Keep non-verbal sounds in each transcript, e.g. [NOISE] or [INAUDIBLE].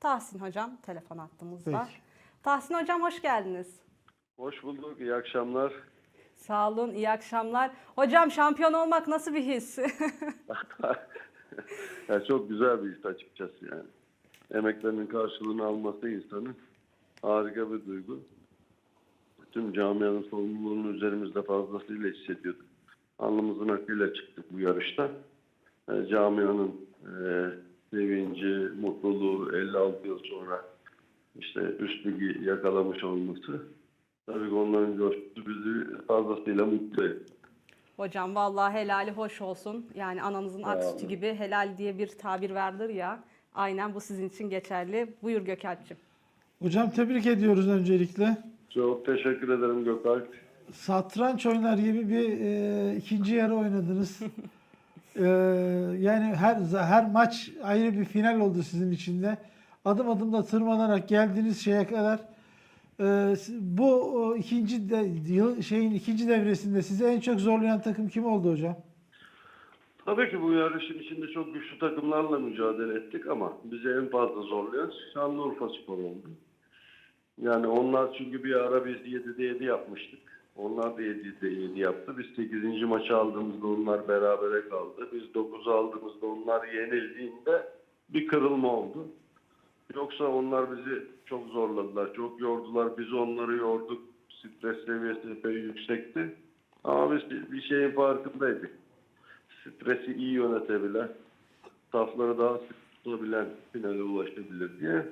Tahsin Hocam telefon attığımızda. Peki. Tahsin Hocam hoş geldiniz. Hoş bulduk, iyi akşamlar. Sağ olun, iyi akşamlar. Hocam şampiyon olmak nasıl bir his? [LAUGHS] ya çok güzel bir his açıkçası yani. Emeklerinin karşılığını alması insanın harika bir duygu. Tüm camianın sorumluluğunu üzerimizde fazlasıyla hissediyorduk. Alnımızın akıyla çıktık bu yarışta. E, camianın e, sevinci, mutluluğu 56 yıl sonra işte üst ligi yakalamış olması tabii ki onların coşkusu bizi fazlasıyla mutlu etti. Hocam vallahi helali hoş olsun. Yani ananızın ak sütü gibi helal diye bir tabir vardır ya. Aynen bu sizin için geçerli. Buyur Gökalp'cim. Hocam tebrik ediyoruz öncelikle. Çok teşekkür ederim Gökalp. Satranç oynar gibi bir e, ikinci yarı oynadınız. [LAUGHS] E, yani her her maç ayrı bir final oldu sizin için de. Adım adım da tırmanarak geldiğiniz şeye kadar e, bu o, ikinci de yıl şeyin ikinci devresinde sizi en çok zorlayan takım kim oldu hocam? Tabii ki bu yarışın içinde çok güçlü takımlarla mücadele ettik ama bizi en fazla zorlayan Şanlıurfa Spor oldu. Yani onlar çünkü bir ara biz 7'de 7 yapmıştık. Onlar da 7'de 7 yaptı. Biz 8. maçı aldığımızda onlar berabere kaldı. Biz 9'u aldığımızda onlar yenildiğinde bir kırılma oldu. Yoksa onlar bizi çok zorladılar, çok yordular. Biz onları yorduk. Stres seviyesi epey yüksekti. Ama biz bir şeyin farkındaydık. Stresi iyi yönetebilen, safları daha sık tutabilen finale ulaşabilir diye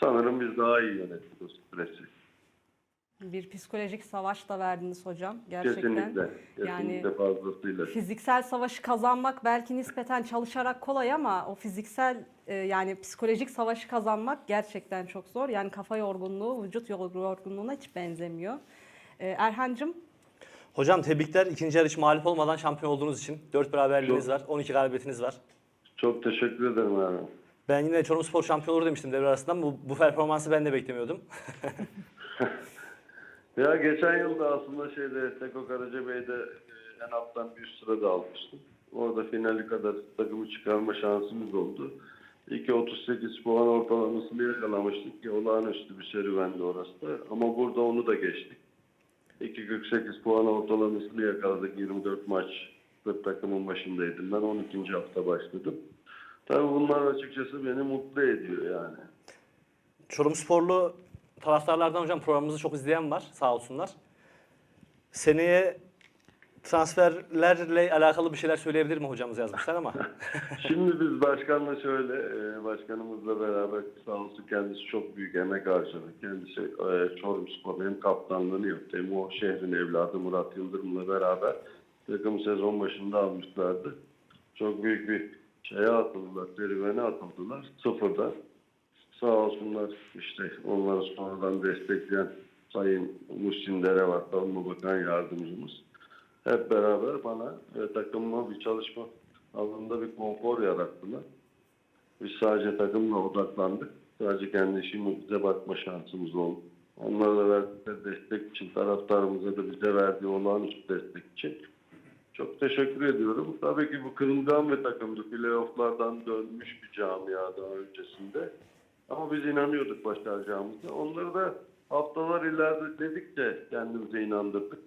sanırım biz daha iyi yönettik o stresi. Bir psikolojik savaş da verdiniz hocam. Gerçekten. Kesinlikle. Kesinlikle Yani fazlasıyla. fiziksel savaşı kazanmak belki nispeten çalışarak kolay ama o fiziksel e, yani psikolojik savaşı kazanmak gerçekten çok zor. Yani kafa yorgunluğu, vücut yorgunluğuna hiç benzemiyor. E, Erhan'cığım Hocam tebrikler. İkinci yarış mağlup olmadan şampiyon olduğunuz için. 4 beraberliğiniz var. 12 galibiyetiniz var. Çok teşekkür ederim abi. Ben yine Çorum Spor şampiyon olur demiştim devre arasında. Bu, bu performansı ben de beklemiyordum. [LAUGHS] Ya geçen yıl da aslında şeyde Teko Karacabey'de e, en alttan bir sırada almıştım. Orada finali kadar takımı çıkarma şansımız oldu. 2.38 puan ortalamasını yakalamıştık ki olağanüstü bir serüvendi orası da. Ama burada onu da geçtik. 2.48 puan ortalamasını yakaladık 24 maç. Takımın başındaydım ben 12. hafta başladım. Tabii bunlar açıkçası beni mutlu ediyor yani. Çorum Sporlu taraftarlardan hocam programımızı çok izleyen var sağ olsunlar. Seneye transferlerle alakalı bir şeyler söyleyebilir mi hocamız yazmışlar ama. [LAUGHS] Şimdi biz başkanla şöyle, e, başkanımızla beraber sağ olsun kendisi çok büyük emek harcadı. Kendisi e, Çorum Spor hem kaptanlığını yaptı hem o şehrin evladı Murat Yıldırım'la beraber takım sezon başında almışlardı. Çok büyük bir şeye atıldılar, serüvene atıldılar sıfırda. Sağ olsunlar işte onları sonradan destekleyen Sayın Muhsin Dere var, Savunma Bakan Yardımcımız hep beraber bana ve takımıma bir çalışma alanında bir konfor yarattılar. Biz sadece takımla odaklandık. Sadece kendi işimize bakma şansımız oldu. Onlara da destek için, taraftarımıza da bize verdiği olağanüstü destek için çok teşekkür ediyorum. Tabii ki bu kırılgan bir takımdı. Playoff'lardan dönmüş bir camia daha öncesinde. Ama biz inanıyorduk başaracağımıza. Onları da haftalar ilerledikçe kendimize inandırdık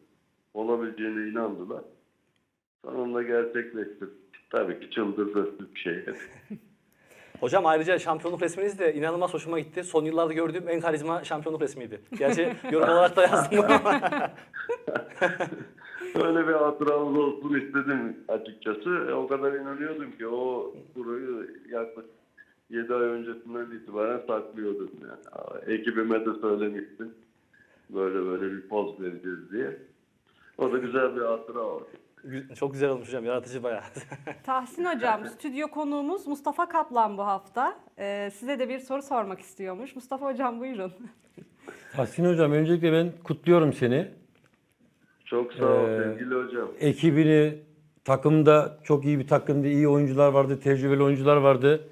olabileceğine inandılar. Sonunda gerçekleşti. Tabii ki çıldırdı bir şey. [LAUGHS] hocam ayrıca şampiyonluk resminiz de inanılmaz hoşuma gitti. Son yıllarda gördüğüm en karizma şampiyonluk resmiydi. Gerçi [LAUGHS] yorum olarak da yazdım ama. [LAUGHS] Öyle bir hatıramız olsun istedim açıkçası. E, o kadar inanıyordum ki o burayı yaklaşık 7 ay öncesinden itibaren saklıyordum. Yani. Ekibime de söylemiştim. Böyle böyle bir poz vereceğiz diye. O da güzel bir hatıra oldu. Çok güzel olmuş hocam. Yaratıcı bayağı. [LAUGHS] Tahsin Hocam, stüdyo konuğumuz Mustafa Kaplan bu hafta. Ee, size de bir soru sormak istiyormuş. Mustafa Hocam buyurun. Tahsin Hocam öncelikle ben kutluyorum seni. Çok sağ ol Ee, sevgili hocam. Ekibini, takımda çok iyi bir takımdı, iyi oyuncular vardı, tecrübeli oyuncular vardı.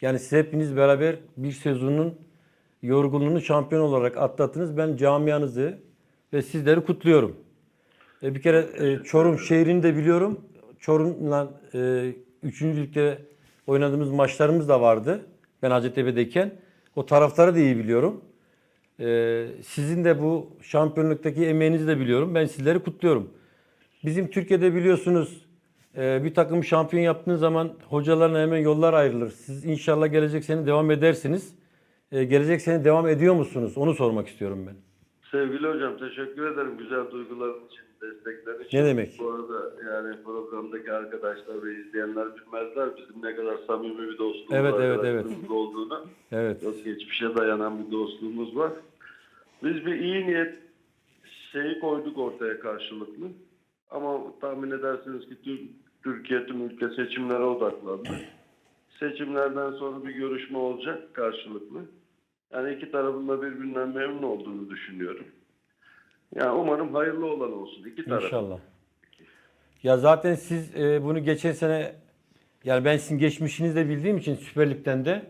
Yani siz hepiniz beraber bir sezonun yorgunluğunu şampiyon olarak atlattınız. Ben camianızı ve sizleri kutluyorum. E, bir kere e, Çorum şehrini de biliyorum. Çorum'la e, üçüncülükte oynadığımız maçlarımız da vardı. Ben Hacettepe'deyken. O taraftarı da iyi biliyorum. Ee, sizin de bu şampiyonluktaki emeğinizi de biliyorum. Ben sizleri kutluyorum. Bizim Türkiye'de biliyorsunuz e, bir takım şampiyon yaptığınız zaman hocalarına hemen yollar ayrılır. Siz inşallah gelecek sene devam edersiniz. Ee, gelecek sene devam ediyor musunuz? Onu sormak istiyorum ben. Sevgili hocam teşekkür ederim güzel duyguların için, destekler için. Ne demek? Bu arada yani programdaki arkadaşlar ve izleyenler bilmezler bizim ne kadar samimi bir dostluğumuz Evet, evet, arkadaşlığımız olduğunu. Evet. Çok geçmişe dayanan bir dostluğumuz var. Biz bir iyi niyet şeyi koyduk ortaya karşılıklı. Ama tahmin edersiniz ki Türkiye tüm ülke seçimlere odaklandı. Seçimlerden sonra bir görüşme olacak karşılıklı. Yani iki tarafın da birbirinden memnun olduğunu düşünüyorum. Yani umarım hayırlı olan olsun iki taraf. İnşallah. Ya zaten siz e, bunu geçen sene yani ben sizin geçmişinizi de bildiğim için Süper Lig'den de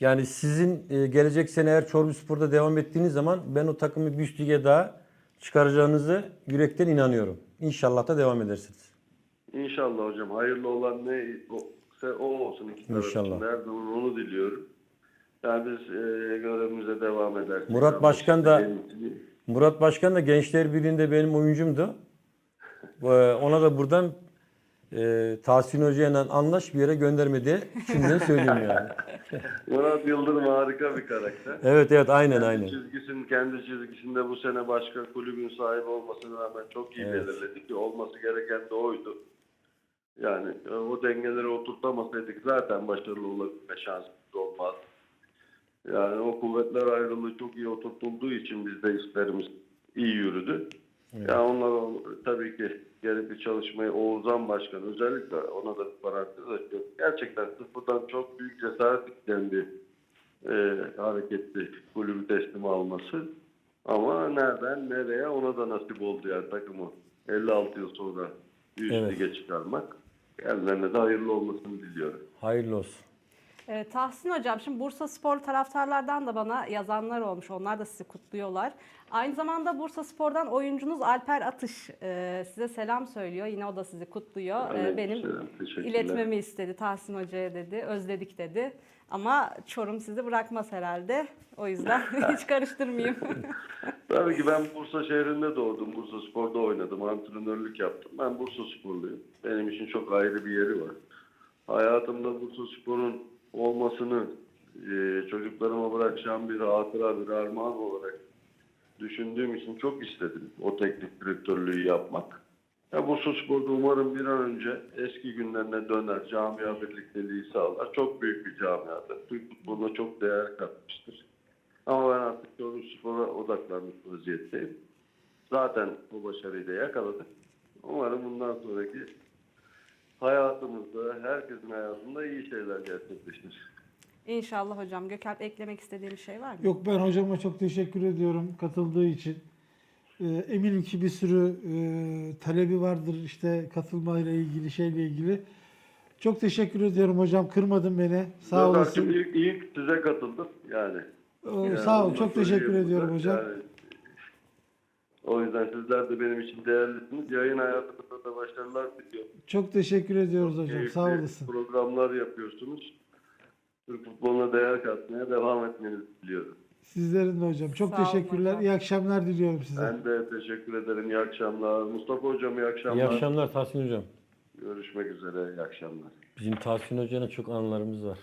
yani sizin e, gelecek sene eğer Çorluspor'da devam ettiğiniz zaman ben o takımı bir üst lige daha çıkaracağınızı yürekten inanıyorum. İnşallah da devam edersiniz. İnşallah hocam. Hayırlı olan ne o, olsun iki taraf İnşallah. için. Her zaman onu diliyorum. Yani biz e, görevimize devam ederiz. Murat Başkan da- Murat Başkan da Gençler Birliği'nde benim oyuncumdu. Ona da buradan e, Tahsin Hoca'yla anlaş bir yere gönderme diye şimdiden söyleyeyim yani. [LAUGHS] [LAUGHS] Murat Yıldırım harika bir karakter. Evet evet aynen Kendi aynen. çizgisinin kendi çizgisinde bu sene başka kulübün sahibi olmasına rağmen çok iyi Evet. belirledi ki olması gereken de oydu. Yani e, o dengeleri oturtamasaydık zaten başarılı olabilme şansımız olmaz. Yani o kuvvetler ayrılığı çok iyi oturtulduğu için bizde işlerimiz iyi yürüdü. Ya onlar o- tabii ki gerekli çalışmayı Oğuzhan Başkan özellikle ona da parantez açıyor. Gerçekten sıfırdan çok büyük cesaret isteyen bir e, hareketli kulübü teslim alması. Ama nereden nereye ona da nasip oldu yani takımı 56 yıl sonra üst Evet. lige çıkarmak. Kendilerine de hayırlı olmasını diliyorum. Hayırlı olsun. Ee, Tahsin Hocam, şimdi Bursa Spor taraftarlardan da bana yazanlar olmuş. Onlar da sizi kutluyorlar. Aynı zamanda Bursa Spor'dan oyuncunuz Alper Atış e, size selam söylüyor. Yine o da sizi kutluyor. Ee, Aleykümselam, benim iletmemi istedi Tahsin Hoca'ya dedi. Özledik dedi. Ama Çorum sizi bırakmaz herhalde. O yüzden [LAUGHS] hiç karıştırmayayım. [LAUGHS] Tabii ki ben Bursa şehrinde doğdum. Bursa Spor'da oynadım. Antrenörlük yaptım. Ben Bursa Sporluyum. Benim için çok ayrı bir yeri var. Hayatımda Bursa Spor'un olmasını e, çocuklarıma bırakacağım bir hatıra, bir armağan olarak düşündüğüm için çok istedim o teknik direktörlüğü yapmak. Ya Bursa Spor'da umarım bir an önce eski günlerine döner, camia birlikteliği sağlar. Çok büyük bir camiadır. Türk futboluna çok değer katmıştır. Ama ben artık Çorum Spor'a odaklanmış vaziyetteyim. Zaten bu başarıyı da yakaladık. Umarım bundan sonraki hayatımızda, herkesin hayatında iyi şeyler gerçekleşir. İnşallah hocam. Gökalp eklemek istediğim bir şey var mı? Yok ben hocama çok teşekkür ediyorum katıldığı için. Ee, eminim ki bir sürü e, talebi vardır işte katılmayla ilgili şeyle ilgili. Çok teşekkür ediyorum hocam. Kırmadın beni. Sağ Yok, olasın. İlk, ilk size katıldım yani. Oo, Yani sağ ol. Çok teşekkür ediyorum hocam. Yani, o yüzden sizler de benim için değerlisiniz. Yayın hayatınızda da başarılar diliyorum. Çok teşekkür ediyoruz hocam. Keyifli Sağ olasın. programlar yapıyorsunuz. Türk futboluna değer katmaya devam etmenizi diliyorum. Sizlerin de hocam. Çok Sağ olun teşekkürler. hocam. İyi akşamlar diliyorum size. Ben de teşekkür ederim. İyi akşamlar. Mustafa Hocam iyi akşamlar. İyi akşamlar Tahsin Hocam. Görüşmek üzere. İyi akşamlar. Bizim Tahsin Hoca'yla çok anılarımız var.